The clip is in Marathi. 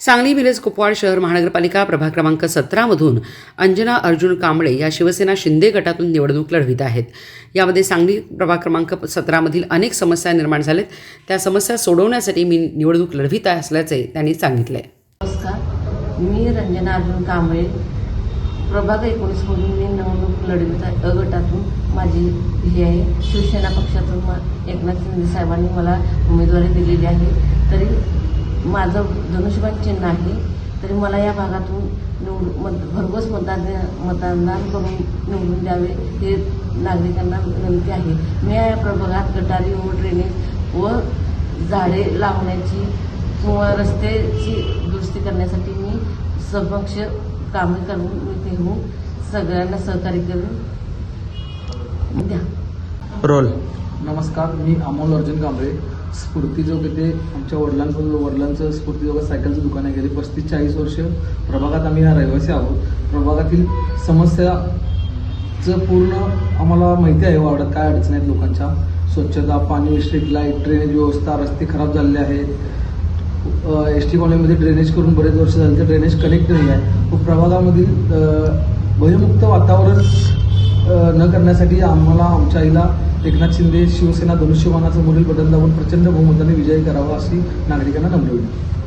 सांगली विलेज कुपवाड शहर महानगरपालिका प्रभाग क्रमांक सतरामधून अंजना अर्जुन कांबळे या शिवसेना शिंदे गटातून निवडणूक लढवित आहेत. यामध्ये सांगली प्रभाग क्रमांक सतरामधील अनेक समस्या निर्माण झाल्यात त्या समस्या सोडवण्यासाठी मी निवडणूक लढवित असल्याचे त्यांनी सांगितले. नमस्कार. मी रंजना अर्जुन कांबळे. प्रभाग एकोणीसमधून मी निवडणूक लढवित आहे. अ गटातून माझी ही आहे. शिवसेना पक्षातून एकनाथ शिंदे साहेबांनी मला उमेदवारी दिलेली आहे. तरी माझं धनुष्यबाण चिन्ह आहे तरी मला या भागातून निवड मत भरघोस मतदान मतदान करून निवडून द्यावे हे नागरिकांना विनंती आहे. मी या प्रभागात गटारी व ड्रेनेज व झाडे लावण्याची किंवा रस्त्याची दुरुस्ती करण्यासाठी मी समक्ष कामे करून मी ते होऊन सगळ्यांना सहकार्य करून द्या. रोल. नमस्कार मी अमोल अर्जुन कांबळे स्फूर्तीजोग येथे आमच्या वडिलांचं वडिलांचं स्फूर्तीजोग सायकलचं दुकान आहे. गेले पस्तीस चाळीस वर्ष प्रभागात आम्ही हा रहिवासी आहोत. प्रभागातील समस्याचं पूर्ण आम्हाला माहिती आहे वार्डात काय अडचणी आहेत लोकांच्या. स्वच्छता पाणी स्ट्रीट लाइट ड्रेनेज व्यवस्था रस्ते खराब झालेले आहेत. एस टी कॉलनीमध्ये ड्रेनेज करून बरेच वर्ष झाले. तर ड्रेनेज कनेक्ट नाही आहे. व प्रभागामधील भयमुक्त वातावरण न करण्यासाठी आम्हाला आमच्या आईला एकनाथ शिंदे शिवसेना धनुष्यबाणाचं मुलील बटन दाबून प्रचंड बहुमताने विजयी करावा अशी नागरिकांना नम्र विनंती.